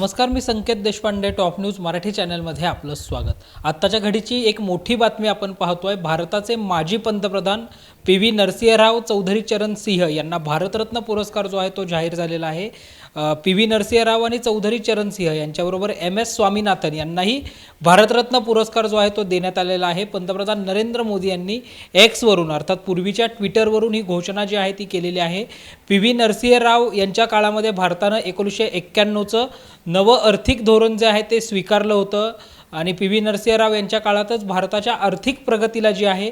नमस्कार मी Sanket Deshpande top news Marathi चॅनलमध्ये आपलं स्वागत. आत्ताच्या घडीची एक मोठी बातमी आपण पाहतोय. भारताचे माजी पंतप्रधान पी व्ही नरसिंहराव चौधरी चरण सिंह यांना भारतरत्न पुरस्कार जो आहे तो जाहीर झालेला आहे. पी व्ही नरसिंहराव आणि चौधरी चरण सिंह यांच्याबरोबर एम एस स्वामीनाथन यांनाही भारतरत्न पुरस्कार जो आहे तो देण्यात आलेला आहे. पंतप्रधान नरेंद्र मोदी यांनी एक्सवरून अर्थात पूर्वीच्या ट्विटरवरून ही घोषणा जी आहे ती केलेली आहे. पी व्ही नरसिंहराव यांच्या काळामध्ये भारतानं एकोणीसशे एक्क्याण्णवचं नवं आर्थिक धोरण जे आहे ते स्वीकारलं होतं. आणि पी व्ही नरसिंहराव यांच्या काळातच भारताच्या आर्थिक प्रगतीला जी आहे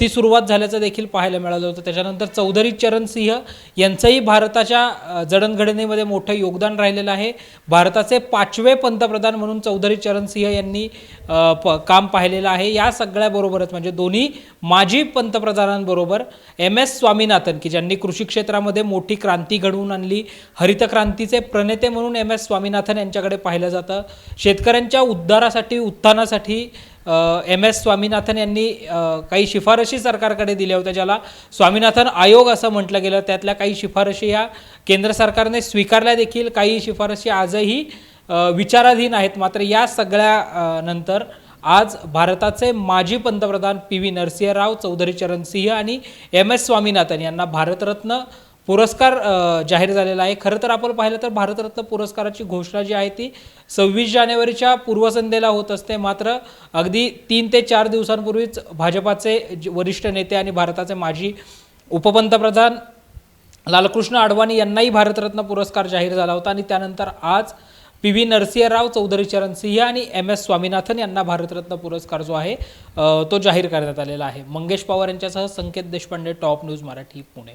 ती सुरुवात झाल्याचं देखील पाहायला मिळालं होतं. त्याच्यानंतर चौधरी चरण सिंह यांचंही भारताच्या जडणघडणीमध्ये मोठं योगदान राहिलेलं आहे. भारताचे पाचवे पंतप्रधान म्हणून चौधरी चरण सिंह यांनी प काम पाहिलेलं आहे. या सगळ्याबरोबरच म्हणजे दोन्ही माजी पंतप्रधानांबरोबर एम एस स्वामीनाथन की ज्यांनी कृषी क्षेत्रामध्ये मोठी क्रांती घडवून आणली हरित क्रांतीचे प्रणेते म्हणून एम एस स्वामीनाथन यांच्याकडे पाहिलं जातं. शेतकऱ्यांच्या उद्धारासाठी उत्थानासाठी एम एस स्वामीनाथन यांनी काही शिफारशी सरकारकडे दिल्या होत्या ज्याला स्वामीनाथन आयोग असं म्हटलं गेलं. त्यातल्या काही शिफारशी ह्या केंद्र सरकारने स्वीकारल्या देखील. काही शिफारशी आजही विचाराधीन आहेत. मात्र या सगळ्या नंतर आज भारताचे माजी पंतप्रधान पी व्ही नरसिंहराव चौधरी चरण सिंह आणि एम एस स्वामीनाथन यांना भारतरत्न पुरस्कार जाहीर झालेला आहे. खरं तर आपण पाहिलं तर भारतरत्न पुरस्काराची घोषणा जी आहे ती सव्वीस जानेवारीच्या पूर्वसंध्येला होत असते. मात्र अगदी तीन ते चार दिवसांपूर्वीच भाजपाचे जे वरिष्ठ नेते आणि भारताचे माजी उपपंतप्रधान लालकृष्ण अडवाणी यांनाही भारतरत्न पुरस्कार जाहीर झाला होता आणि त्यानंतर आज पी व्ही नरसिंहराव चौधरी चरण सिंह आणि एम एस स्वामीनाथन यांना भारतरत्न पुरस्कार जो आहे तो जाहीर करण्यात आलेला आहे. मंगेश पवार यांच्यासह Sanket Deshpande top news Marathi Pune.